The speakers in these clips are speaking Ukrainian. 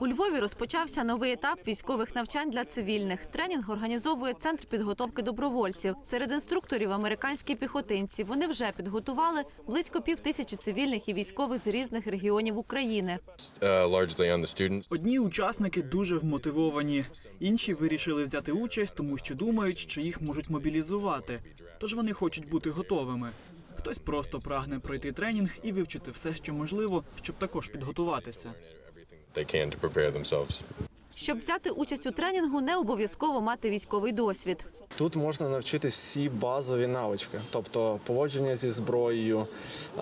У Львові розпочався новий етап військових навчань для цивільних. Тренінг організовує центр підготовки добровольців. Серед інструкторів американські піхотинці. Вони вже підготували близько пів тисячі цивільних і військових з різних регіонів України. students. Одні учасники дуже вмотивовані, інші вирішили взяти участь, тому що думають, що їх можуть мобілізувати. Тож вони хочуть бути готовими. Хтось просто прагне пройти тренінг і вивчити все, що можливо, щоб також підготуватися. They can to prepare themselves. Щоб взяти участь у тренінгу, не обов'язково мати військовий досвід. Тут можна навчитись всі базові навички, тобто поводження зі зброєю,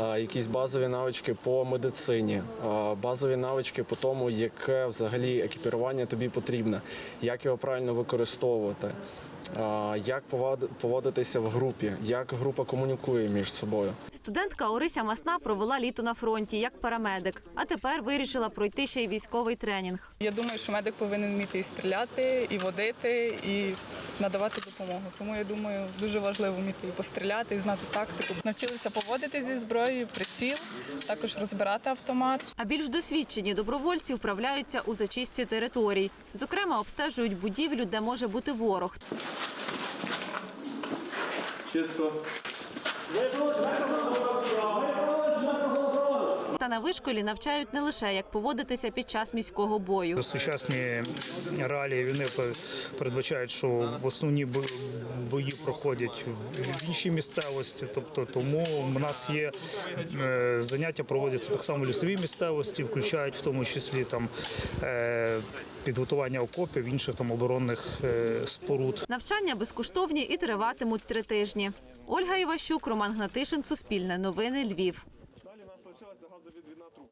е, якісь базові навички по медицині, е, базові навички по тому, яке взагалі екіпірування тобі потрібне, як його правильно використовувати, як повод- поводитися в групі, як група комунікує між собою. Студентка Орися Масна провела літо на фронті як парамедик, а тепер вирішила пройти ще й військовий тренінг. Я думаю, що медик повинен вміти і стріляти, і водити, і надавати допомогу. Тому я думаю, дуже важливо вміти і постріляти, і знати тактику. Навчилися поводити зі зброєю, приціл, також розбирати автомат. А більш досвідчені добровольці вправляються у зачистці територій. Зокрема, обстежують будівлю, де може бути ворог. Wszystko. Nie wróć! На вишколі навчають не лише як поводитися під час міського бою. Сучасні реалії війни пе- передбачають, що основні бо- бої проходять в іншій місцевості. Тобто, тому в нас є е, заняття проводяться так само в лісовій місцевості, включають в тому числі там е, підготування окопів, інших там оборонних е, споруд. Навчання безкоштовні і триватимуть три тижні. Ольга Іващук, Роман Гнатишин, Суспільне новини, Львів залишилася газовідвідна трубка.